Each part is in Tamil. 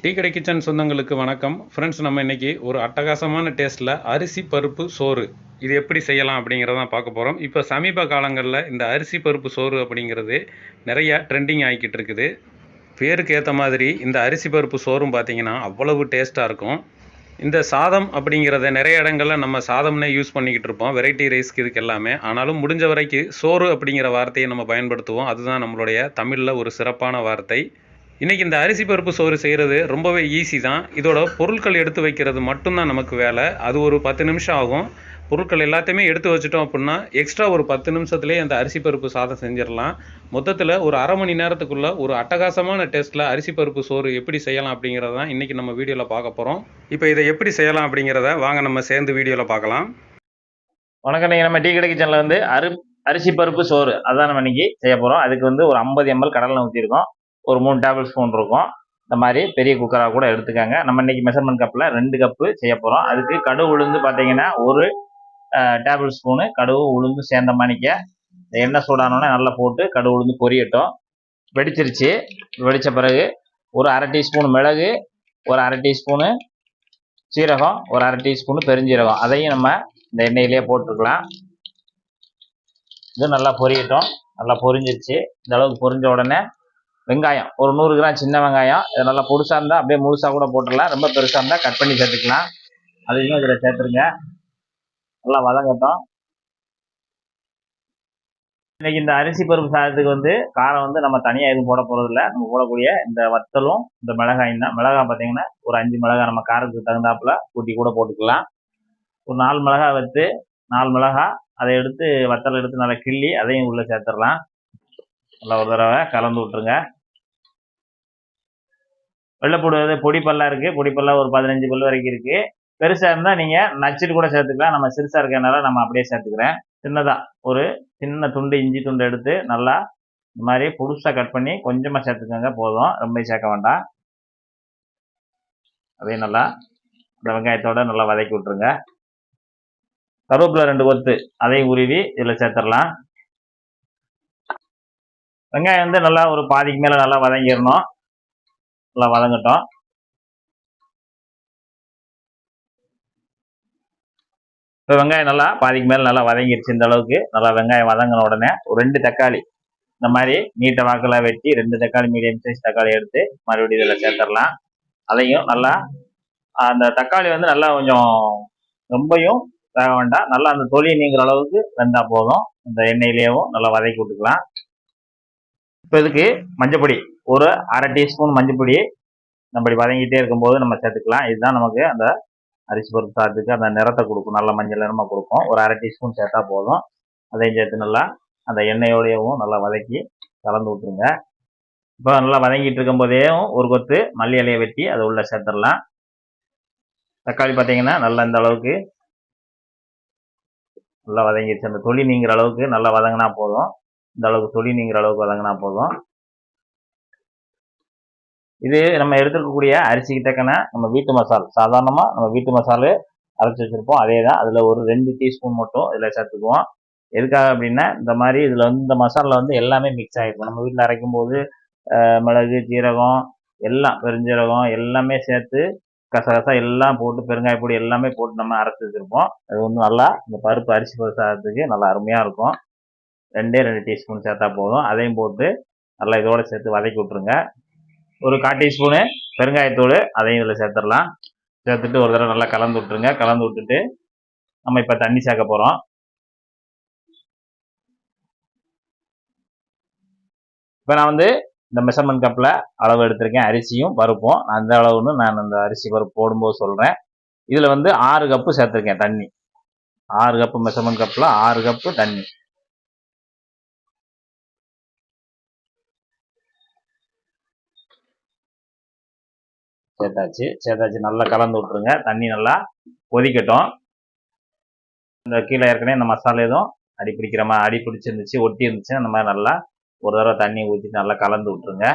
டீ கடை கிச்சன் சொந்தங்களுக்கு வணக்கம். ஃப்ரெண்ட்ஸ் நம்ம இன்றைக்கி ஒரு அட்டகாசமான டேஸ்ட்டில் அரிசி பருப்பு சோறு. இது எப்படி செய்யலாம் அப்படிங்கிறதான் பார்க்க போகிறோம் இப்போ சமீப காலங்களில் இந்த அரிசி பருப்பு சோறு அப்படிங்கிறது நிறைய ட்ரெண்டிங் ஆகிக்கிட்டு இருக்குது. பேருக்கு ஏற்ற மாதிரி இந்த அரிசி பருப்பு சோறும் பார்த்திங்கன்னா அவ்வளவு டேஸ்ட்டாக இருக்கும். இந்த சாதம் அப்படிங்கிறத நிறைய இடங்களில் நம்ம சாதம்னே யூஸ் பண்ணிக்கிட்டு இருப்போம். வெரைட்டி ரைஸ்க்கு இதுக்கு எல்லாமே. ஆனாலும் முடிஞ்ச வரைக்கும் சோறு அப்படிங்கிற வார்த்தையை நம்ம பயன்படுத்துவோம். அதுதான் நம்மளுடைய தமிழில் ஒரு சிறப்பான வார்த்தை. இன்றைக்கி இந்த அரிசி பருப்பு சோறு செய்கிறது ரொம்பவே ஈஸி தான். இதோட பொருட்கள் எடுத்து வைக்கிறது மட்டும்தான் நமக்கு வேலை. அது ஒரு பத்து நிமிஷம் ஆகும். பொருட்கள் எல்லாத்தையுமே எடுத்து வச்சிட்டோம் அப்படின்னா எக்ஸ்ட்ரா ஒரு பத்து நிமிஷத்துலேயே அந்த அரிசி பருப்பு சாதம் செஞ்சிடலாம். மொத்தத்தில் ஒரு அரை மணி நேரத்துக்குள்ளே ஒரு அட்டகாசமான டேஸ்ட்டில் அரிசி பருப்பு சோறு எப்படி செய்யலாம் அப்படிங்கிறத தான் இன்றைக்கி நம்ம வீடியோவில் பார்க்க போகிறோம் இப்போ இதை எப்படி செய்யலாம் அப்படிங்கிறத வாங்க நம்ம சேர்ந்து வீடியோவில் பார்க்கலாம். வணக்கம் நீங்கள் நம்ம டீ கடை கிச்சனில் வந்து அரு அரிசி பருப்பு சோறு அதான் நம்ம இன்னைக்கு செய்ய போகிறோம் அதுக்கு வந்து ஒரு ஐம்பது எம்எல் கடலை ஊற்றிருக்கோம் ஒரு மூணு டேபிள் ஸ்பூன் இருக்கும். இந்த மாதிரி பெரிய குக்கராக கூட எடுத்துக்கோங்க. நம்ம இன்னைக்கு மெஷர்மெண்ட் கப்பில் ரெண்டு கப்பு செய்ய போகிறோம் அதுக்கு கடுகு உளுந்து பார்த்தீங்கன்னா ஒரு டேபிள் ஸ்பூனு கடுகு உளுந்து சேர்ந்த மணிக்க. எண்ணெய் சூடானோடனே நல்லா போட்டு கடுகு உளுந்து பொரியட்டும். வெடிச்சிருச்சு. வெடித்த பிறகு ஒரு அரை டீஸ்பூன் மிளகு ஒரு அரை டீஸ்பூனு சீரகம் ஒரு அரை டீஸ்பூனு பெருஞ்சீரகம். அதையும் நம்ம இந்த எண்ணெயிலேயே போட்டுக்கலாம். இது நல்லா பொரியட்டும். நல்லா பொரிஞ்சிருச்சு. இந்த அளவுக்கு பொரிஞ்ச உடனே வெங்காயம். ஒரு நூறு கிராம் சின்ன வெங்காயம். இது நல்லா பொடுசாக இருந்தால் அப்படியே முழுசாக கூட போட்டுடலாம். ரொம்ப பெருசாக இருந்தால் கட் பண்ணி சேர்த்துக்கலாம். அதையும் இதில் சேர்த்துருங்க. நல்லா வதங்கட்டும். இன்னைக்கு இந்த அரிசி பருப்பு சாதத்துக்கு வந்து காரம் வந்து நம்ம தனியாக எதுவும் போட போகிறதில்ல நம்ம போடக்கூடிய இந்த வத்தலும் இந்த மிளகாயும் தான். மிளகாய் பார்த்தீங்கன்னா ஒரு அஞ்சு மிளகாய் நம்ம காரத்துக்கு தகுந்தாப்புல கூட்டி கூட போட்டுக்கலாம். ஒரு நாலு மிளகாய் வச்சு நாலு மிளகாய் அதை எடுத்து வத்தலை எடுத்து நல்லா கிள்ளி அதையும் உள்ளே சேர்த்துடலாம். நல்லா ஒரு தடவை கலந்து விட்டுருங்க. வெள்ளைப்பூடு வந்து பொடி இருக்குது பொடி ஒரு பதினஞ்சு பல் வரைக்கும் இருக்குது பெருசாக இருந்தால் நீங்கள் நச்சுட்டு கூட சேர்த்துக்கலாம். நம்ம சிறுசாக இருக்கிறனால நம்ம அப்படியே சேர்த்துக்கிறேன். சின்னதாக ஒரு சின்ன துண்டு இஞ்சி துண்டு எடுத்து நல்லா இந்த மாதிரி புதுசாக கட் பண்ணி கொஞ்சமாக சேர்த்துக்கோங்க. போதும். ரொம்ப சேர்க்க வேண்டாம். அதையும் நல்லா இந்த வெங்காயத்தோட நல்லா வதக்கி விட்ருங்க கருவேப்பிலை ரெண்டு கொத்து. அதையும் உருவி இதில் சேர்த்துடலாம். வெங்காயம் வந்து நல்லா ஒரு பாதிக்கு மேலே நல்லா வதங்கிடணும். நல்லா வதங்கட்டும். இப்போ வெங்காயம் நல்லா பாதிக்கு மேலே நல்லா வதங்கிடுச்சு இந்த அளவுக்கு. நல்லா வெங்காயம் வதங்கின உடனே ஒரு ரெண்டு தக்காளி. இந்த மாதிரி நீட்டை வாக்கில் வெட்டி ரெண்டு தக்காளி மீடியம் சைஸ் தக்காளி எடுத்து மறுபடியும் இதில் சேர்த்துடலாம் அதையும் நல்லா அந்த தக்காளி வந்து நல்லா கொஞ்சம் ரொம்பையும் வேக வேண்டாம். நல்லா அந்த தொழில் நீங்கிற அளவுக்கு வெந்தால் போதும். இந்த எண்ணெயிலேயும் நல்லா வதக்கி விட்டுக்கலாம். இப்போ இதுக்கு மஞ்சப்பொடி. ஒரு அரை டீஸ்பூன் மஞ்சப்பொடி நம்ம வதங்கிட்டே இருக்கும்போது நம்ம சேர்த்துக்கலாம். இதுதான் நமக்கு அந்த அரிசி பருப்பு சாதத்துக்கு அந்த நிறத்தை கொடுக்கும். நல்ல மஞ்சள் நிறமாக கொடுக்கும். ஒரு அரை டீஸ்பூன் சேர்த்தா போதும். அதையும் சேர்த்து நல்லா அந்த எண்ணெயோடையவும் நல்லா வதக்கி கலந்து விட்டுருங்க. இப்போ நல்லா வதங்கிட்டு இருக்கும்போதேயும் ஒரு கொத்து மல்லி இலையை வெட்டி அதை உள்ளே சேர்த்துடலாம். தக்காளி பார்த்தீங்கன்னா நல்லா இந்த அளவுக்கு நல்லா வதங்கிடுச்சு அந்த தொளி நீங்கிற அளவுக்கு நல்லா வதங்கினா போதும். இந்த அளவுக்கு தொளி நீங்கிற அளவுக்கு வதங்கினா போதும். இது நம்ம எடுத்துருக்கக்கூடிய அரிசிக்கு தக்கன நம்ம வீட்டு மசால். சாதாரணமாக நம்ம வீட்டு மசாலு அரைச்சி வச்சுருப்போம். அதே தான் அதில் ஒரு ரெண்டு டீஸ்பூன் மட்டும் இதில் சேர்த்துக்குவோம். எதுக்காக அப்படின்னா இந்த மாதிரி இதில் வந்து இந்த மசாலில் வந்து எல்லாமே மிக்ஸ் ஆகிருக்கும் நம்ம வீட்டில் அரைக்கும் போது மிளகு ஜீரகம் எல்லாம் பெருஞ்சீரகம் எல்லாமே சேர்த்து கசகசா எல்லாம் போட்டு பெருங்காய பொடி எல்லாமே போட்டு நம்ம அரைச்சி வச்சுருப்போம். அது வந்து நல்லா இந்த பருப்பு அரிசி பருப்பு சாதத்துக்கு நல்லா அருமையாக இருக்கும். ரெண்டே ரெண்டு டீஸ்பூன் சேர்த்தா போதும். அதையும் போட்டு நல்லா இதோடு சேர்த்து வதக்கி விட்ருங்க ஒரு கால் டீஸ்பூனு பெருங்காயத்தூள் அதையும் இதில் சேர்த்துடலாம். சேர்த்துட்டு ஒரு தடவை நல்லா கலந்து விட்ருங்க கலந்து விட்டுட்டு நம்ம இப்போ தண்ணி சேர்க்க போகிறோம் இப்போ நான் வந்து இந்த மெஷர்மெண்ட் கப்பில் அளவு எடுத்திருக்கேன். அரிசியும் பருப்பும். அந்த அளவுன்னு நான் அந்த அரிசி பருப்பு போடும்போது சொல்கிறேன் இதில் வந்து ஆறு கப்பு சேர்த்துருக்கேன் தண்ணி. ஆறு கப்பு மெஷர்மெண்ட் கப்பில் ஆறு கப்பு தண்ணி. சேர்த்தாச்சு. சேர்த்தாச்சு. நல்லா கலந்து விட்ருங்க தண்ணி நல்லா கொதிக்கட்டும். இந்த கீழே ஏற்கனவே இந்த மசாலா எதுவும் அடி பிடிக்கிற மாதிரி அடி பிடிச்சிருந்துச்சு ஒட்டி இருந்துச்சு அந்த மாதிரி நல்லா ஒரு தடவை தண்ணி ஊற்றிட்டு நல்லா கலந்து விட்ருங்க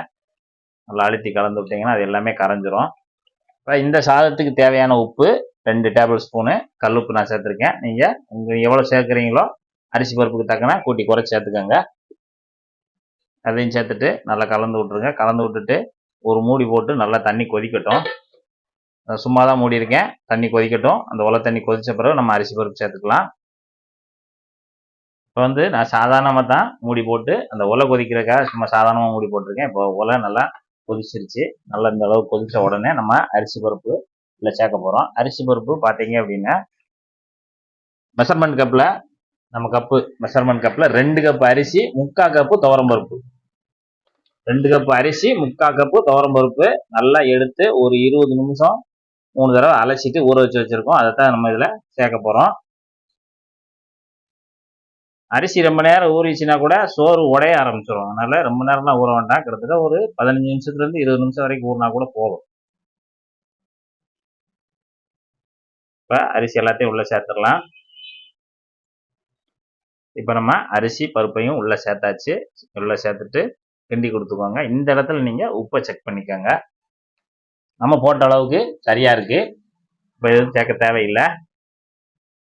நல்லா அழுத்தி கலந்து விட்டிங்கன்னா அது எல்லாமே கரைஞ்சிரும். இப்போ இந்த சாதத்துக்கு தேவையான உப்பு ரெண்டு டேபிள் ஸ்பூனு கல்லுப்பு நான் சேர்த்துருக்கேன். நீங்கள் உங்கள் எவ்வளோ சேர்க்குறீங்களோ அரிசி பருப்புக்கு தக்கன கூட்டி குறைச்சி சேர்த்துக்கோங்க. அதையும் சேர்த்துட்டு நல்லா கலந்து விட்ருங்க கலந்து விட்டுட்டு ஒரு மூடி போட்டு நல்லா தண்ணி கொதிக்கட்டும். சும்மா தான் மூடி இருக்கேன் தண்ணி கொதிக்கட்டும். அந்த ஒலை தண்ணி கொதிச்ச பிறகு நம்ம அரிசி பருப்பு சேர்த்துக்கலாம். இப்போ வந்து நான் சாதாரணமாக தான் மூடி போட்டு அந்த உலை கொதிக்கிறதுக்காக சும்மா சாதாரணமாக மூடி போட்டிருக்கேன். இப்போ உலை நல்லா கொதிச்சிருச்சு. நல்லா இந்த அளவு கொதித்த உடனே நம்ம அரிசி பருப்பு இல்லை சேர்க்க போகிறோம் அரிசி பருப்பு பார்த்தீங்க அப்படின்னா மெஷர்மெண்ட் கப்பில் நம்ம கப்பு மெஷர்மெண்ட் கப்பில் ரெண்டு கப்பு அரிசி முக்கால் கப்பு துவரம் பருப்பு. ரெண்டு கப் அரிசி முக்கால் கப்பு துவரம் பருப்பு நல்லா எடுத்து ஒரு இருபது நிமிஷம் மூணு தடவை அலசிட்டு ஊற வச்சு வச்சுருக்கோம். அதை தான் நம்ம இதில் சேர்க்க போகிறோம் அரிசி ரொம்ப நேரம் ஊறிச்சுன்னா கூட சோறு உடைய ஆரம்பிச்சிடும் அதனால் ரொம்ப நேரம்லாம் ஊற வேண்டாம். கிட்டத்தட்ட ஒரு பதினஞ்சு நிமிஷத்துலேருந்து இருபது நிமிஷம் வரைக்கும் ஊறினா கூட போதும். இப்போ அரிசி எல்லாத்தையும் உள்ளே சேர்த்துடலாம். இப்போ நம்ம அரிசி பருப்பையும் உள்ளே சேர்த்தாச்சு. உள்ளே சேர்த்துட்டு கிண்டி கொடுத்துக்கோங்க. இந்த இடத்துல நீங்கள் உப்பை செக் பண்ணிக்கோங்க. நம்ம போட்ட அளவுக்கு சரியாக இருக்குது இப்போ எதுவும் சேர்க்க தேவையில்லை.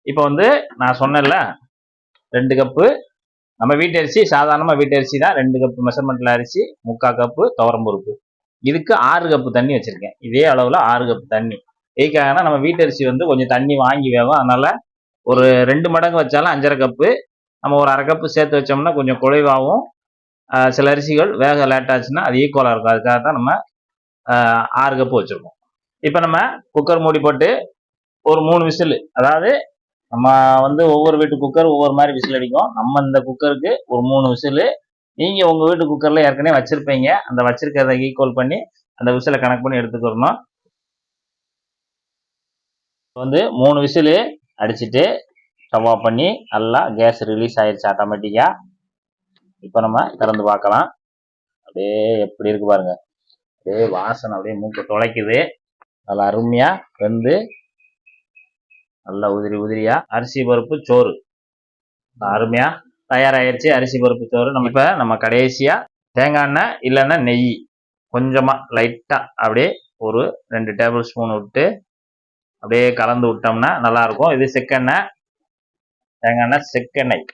இப்போ வந்து நான் சொன்னேன்ல ரெண்டு கப்பு. நம்ம வீட்டரிசி சாதாரணமாக வீட்டரிசி தான். ரெண்டு கப்பு மெஷர்மெண்ட்டில் அரிசி முக்கால் கப்பு துவரம்பருப்பு இதுக்கு ஆறு கப்பு தண்ணி வச்சுருக்கேன். இதே அளவில் ஆறு கப்பு தண்ணி. இதுக்காகனா நம்ம வீட்டரிசி வந்து கொஞ்சம் தண்ணி வாங்கி வேகும் அதனால் ஒரு ரெண்டு மடங்கு வச்சாலும் அஞ்சரை கப்பு. நம்ம ஒரு அரை கப்பு சேர்த்து வச்சோம்னா கொஞ்சம் குறைவாகவும் சில அரிசிகள் வேக லேட் ஆச்சுன்னா அது ஈக்குவலாக இருக்கும். அதுக்காக தான் நம்ம ஆறு கப்பு வச்சுருக்கோம் இப்போ நம்ம குக்கர் மூடி போட்டு ஒரு மூணு விசில் அதாவது நம்ம வந்து ஒவ்வொரு வீட்டு குக்கர் ஒவ்வொரு மாதிரி விசில் அடிக்கும். நம்ம இந்த குக்கருக்கு ஒரு மூணு விசில். நீங்கள் உங்கள் வீட்டு குக்கரில் ஏற்கனவே வச்சுருப்பீங்க. அந்த வச்சுருக்கிறத ஈக்குவல் பண்ணி அந்த விசிலை கணக்கு பண்ணி எடுத்துக்கிறணும் வந்து மூணு விசில் அடிச்சுட்டு ஸ்டவ் பண்ணி நல்லா கேஸ் ரிலீஸ் ஆயிடுச்சு ஆட்டோமேட்டிக்காக இப்போ நம்ம திறந்து பார்க்கலாம். அப்படியே எப்படி இருக்கு பாருங்க. அப்படியே வாசனை அப்படியே மூக்கு துளைக்குது நல்லா அருமையாக வெந்து நல்லா உதிரி உதிரியா அரிசி பருப்பு சோறு. அருமையா தயாராகிடுச்சு அரிசி பருப்பு சோறு. நம்ம இப்போ நம்ம கடைசியா தேங்காய் எண்ணெய் இல்லைன்னா நெய். கொஞ்சமா லைட்டா அப்படியே ஒரு ரெண்டு டேபிள் ஸ்பூன் விட்டு அப்படியே கலந்து விட்டோம்னா நல்லா இருக்கும். இது செக்கெண்ணெய். தேங்காய் எண்ணெய் செக்கெண்ணெய்.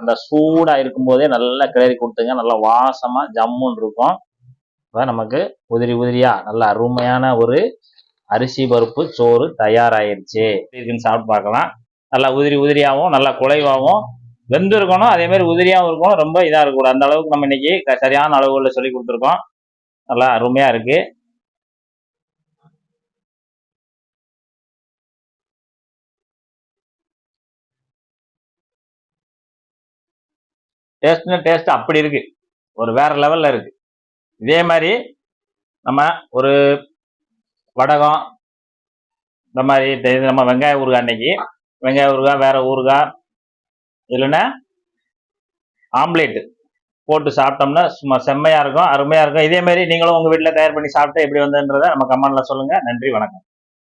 அந்த சூடா இருக்கும்போதே நல்லா கிளறி கொடுத்துங்க. நல்லா வாசமாக ஜம்முன்னு இருக்கும். இப்போ நமக்கு உதிரி உதிரியாக நல்ல அருமையான ஒரு அரிசி பருப்பு சோறு தயாராகிருச்சு இருக்குன்னு சாப்பிட்டு பார்க்கலாம். நல்லா உதிரி உதிரியாகவும் நல்லா குலைவாகவும் வெந்து இருக்கணும் அதே மாதிரி உதிரியாகவும் இருக்கணும். ரொம்ப இதாக இருக்கக்கூடாது. அந்த அளவுக்கு நம்ம இன்னைக்கு சரியான அளவுகளில் சொல்லி கொடுத்துருக்கோம். நல்லா அருமையாக இருக்குது டேஸ்ட்னா டேஸ்ட் அப்படி இருக்கு. ஒரு வேற லெவல்ல இருக்கு. இதே மாதிரி நம்ம ஒரு வடகம் இந்த மாதிரி நம்ம வெங்காய ஊறுகாய் அன்னைக்கு. வெங்காய ஊறுகாய் வேற ஊறுகாய் இல்லைன்னா ஆம்லேட்டு போட்டு சாப்பிட்டோம்னா சும்மா செம்மையாக இருக்கும் அருமையாக இருக்கும். இதே மாதிரி நீங்களும் உங்கள் வீட்டில் தயார் பண்ணி சாப்பிட்டு எப்படி வந்ததுன்றதை நம்ம கமெண்டில் சொல்லுங்கள் நன்றி வணக்கம்.